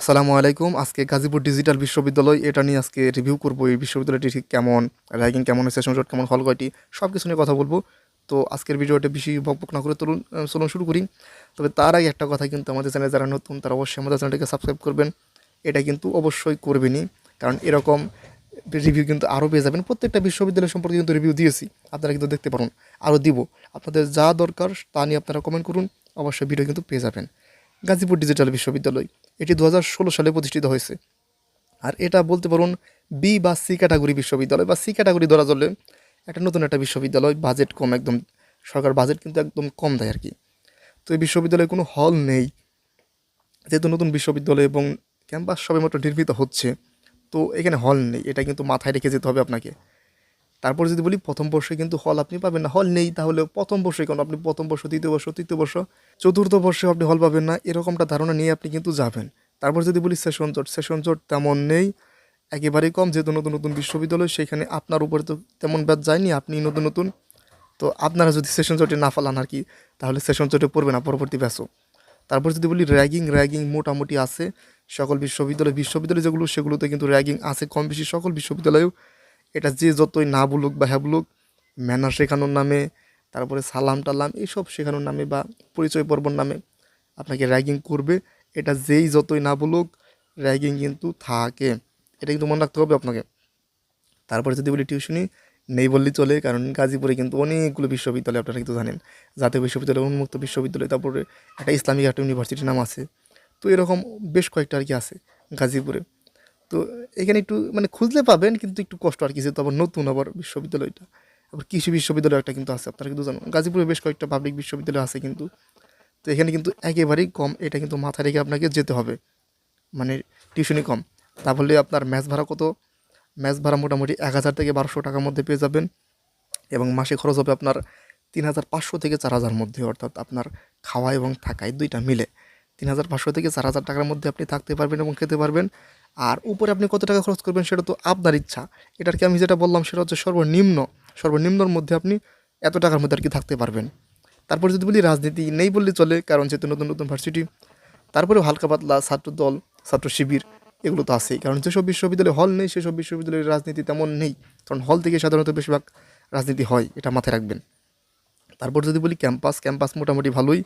আসসালামু আলাইকুম। আজকে গাজীপুর ডিজিটাল বিশ্ববিদ্যালয় এটা নিয়ে আজকে রিভিউ করব এই বিশ্ববিদ্যালয়টি ঠিক কেমন র্যাগিং কেমন সেশন জট কেমন হল কয়টি সব কিছু নিয়ে কথা বলব। তো আজকের ভিডিওটা বেশি বকবক না করে আহ, চলুন শুরু করি। তবে তার আগে একটা কথা কিন্তু আমাদের চ্যানেলে যারা নতুন তারা অবশ্যই আমাদের চ্যানেলটিকে সাবস্ক্রাইব করবেন। এটা কিন্তু অবশ্যই করবেনই কারণ এরকম রিভিউ কিন্তু আরও পেয়ে যাবেন। প্রত্যেকটা বিশ্ববিদ্যালয় সম্পর্কে কিন্তু রিভিউ দিয়েছি আপনারা কিন্তু দেখতে পারুন আরও দিব। আপনাদের যা দরকার তা নিয়ে আপনারা কমেন্ট করুন অবশ্যই ভিডিও কিন্তু পেয়ে যাবেন। গাজীপুর ডিজিটাল বিশ্ববিদ্যালয়। এটি দু হাজার ষোলো সালে প্রতিষ্ঠিত হয়েছে। আর এটা বলতে পারুন বি বা সি ক্যাটাগরি বিশ্ববিদ্যালয় বা সি ক্যাটাগরি ধরা চলে একটা নতুন একটা বিশ্ববিদ্যালয় বাজেট কম একদম, সরকার বাজেট কিন্তু একদম কম দেয় আর কি তো এই বিশ্ববিদ্যালয়ে কোনো হল নেই। যেহেতু নতুন বিশ্ববিদ্যালয় এবং ক্যাম্পাস সবেমাত্র নির্মিত হচ্ছে, তো এখানে হল নেই। এটা কিন্তু মাথায় রেখে যেতে হবে আপনাকে। তারপর যদি বলি প্রথম বর্ষে কিন্তু হল আপনি পাবেন না, হল নেই তাহলে প্রথম বর্ষে কারণ আপনি প্রথম বর্ষ, দ্বিতীয় বর্ষ, তৃতীয় বর্ষ, চতুর্থ বর্ষে আপনি হল পাবেন না, এরকমটা ধারণা নিয়ে আপনি কিন্তু যাবেন। তারপর যদি বলি সেশন জট সেশন জট তেমন নেই, একেবারেই কম, যেহেতু নতুন নতুন বিশ্ববিদ্যালয়, সেখানে আপনার উপরে তো তেমন ব্যাচ যায়নি, আপনি নতুন নতুন। তো আপনারা যদি সেশন জটে না ফালান আর কি, তাহলে সেশন জটে পড়বে না, পরবর্তী ব্যাচও তারপর যদি বলি র্যাগিং র্যাগিং মোটামুটি আছে, সকল বিশ্ববিদ্যালয় বিশ্ববিদ্যালয় যেগুলো, সেগুলোতে কিন্তু র্যাগিং আছে, কম বেশি সকল বিশ্ববিদ্যালয়েও। এটা যে যতই না বলুক বা হ্যাঁ বলুক ম্যানার শেখানোর নামে, তারপরে সালাম টালাম, এইসব শেখানোর নামে বা পরিচয় পর্বর নামে আপনাকে র্যাগিং করবে। এটা যেই যতই না বলুক র্যাগিং কিন্তু থাকে। এটা কিন্তু মনে রাখতে হবে আপনাকে। তারপরে যদি বলি টিউশনি নেই বললেই চলে, কারণ গাজীপুরে কিন্তু অনেকগুলো বিশ্ববিদ্যালয় আপনারা কিন্তু জানেন। জাতীয় বিশ্ববিদ্যালয়, উন্মুক্ত বিশ্ববিদ্যালয়, তারপরে একটা ইসলামিক একটা ইউনিভার্সিটির নাম আছে। তো এরকম বেশ কয়েকটা আর কি আছে গাজীপুরে। তো এখানে একটু মানে খুঁজলে পাবেন, কিন্তু একটু কষ্ট আর কি, যেহেতু আবার নতুন আবার বিশ্ববিদ্যালয়টা। আবার কৃষি বিশ্ববিদ্যালয় একটা কিন্তু আছে, আপনারা কিন্তু জানেন। গাজীপুরে বেশ কয়েকটা পাবলিক বিশ্ববিদ্যালয় আছে কিন্তু। তো এখানে কিন্তু একেবারেই কম, এটা কিন্তু মাথায় রেখে আপনাকে যেতে হবে। মানে টিউশনি কম। তাহলে আপনার ম্যাচ ভাড়া কত? ম্যাচ ভাড়া মোটামুটি এক হাজার থেকে বারোশো টাকার মধ্যে পেয়ে যাবেন। এবং মাসে খরচ হবে আপনার তিন হাজার পাঁচশো থেকে চার হাজার মধ্যে, অর্থাৎ আপনার খাওয়া এবং থাকায় দুইটা মিলে। তিন হাজার পাঁচশো থেকে চার হাজার টাকার মধ্যে আপনি থাকতে পারবেন এবং খেতে পারবেন। আর উপরে আপনি কত টাকা খরচ করবেন সেটা তো আপনার ইচ্ছা। এটার কি আমি যেটা বললাম সেটা হচ্ছে সর্বনিম্ন, সর্বনিম্নর মধ্যে আপনি এত টাকার মধ্যে আর কি থাকতে পারবেন। তারপর যদি বলি রাজনীতি নেই বললে চলে, কারণ যেহেতু নতুন নতুন ভার্সিটি। তারপরেও হালকা পাতলা ছাত্র দল, ছাত্র শিবির, এগুলো তো আছেই। কারণ যেসব বিশ্ববিদ্যালয়ে হল নেই, সেসব বিশ্ববিদ্যালয়ের রাজনীতি তেমন নেই। কারণ হল থেকে সাধারণত বেশিরভাগ রাজনীতি হয়, এটা মাথায় রাখবেন। তারপর যদি বলি ক্যাম্পাস ক্যাম্পাস মোটামুটি ভালোই।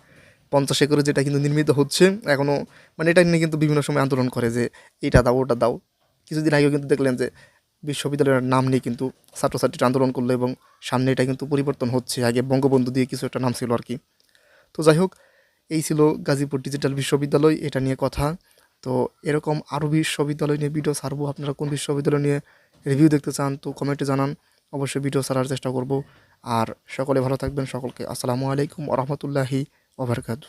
পঞ্চাশ একরে যেটা কিন্তু নির্মিত হচ্ছে এখনও মানে এটা নিয়ে কিন্তু বিভিন্ন সময় আন্দোলন করে যে এটা দাও, ওটা দাও। কিছুদিন আগেও কিন্তু দেখলেন যে বিশ্ববিদ্যালয়ের নাম নিয়ে কিন্তু ছাত্রছাত্রীরা আন্দোলন করল এবং সামনে এটা কিন্তু পরিবর্তন হচ্ছে। আগে বঙ্গবন্ধু দিয়ে কিছু একটা নাম ছিল আর কি। তো যাই হোক, এই ছিল গাজীপুর ডিজিটাল বিশ্ববিদ্যালয়, এটা নিয়ে কথা। তো এরকম আরও বিশ্ববিদ্যালয় নিয়ে ভিডিও ছাড়বো। আপনারা কোন বিশ্ববিদ্যালয় নিয়ে রিভিউ দেখতে চান, তো কমেন্টে জানান। অবশ্যই ভিডিও ছাড়ার চেষ্টা করব। আর সকলে ভালো থাকবেন। সকলকে আসসালামু আলাইকুম ওরহমতুল্লাহি Obrigado.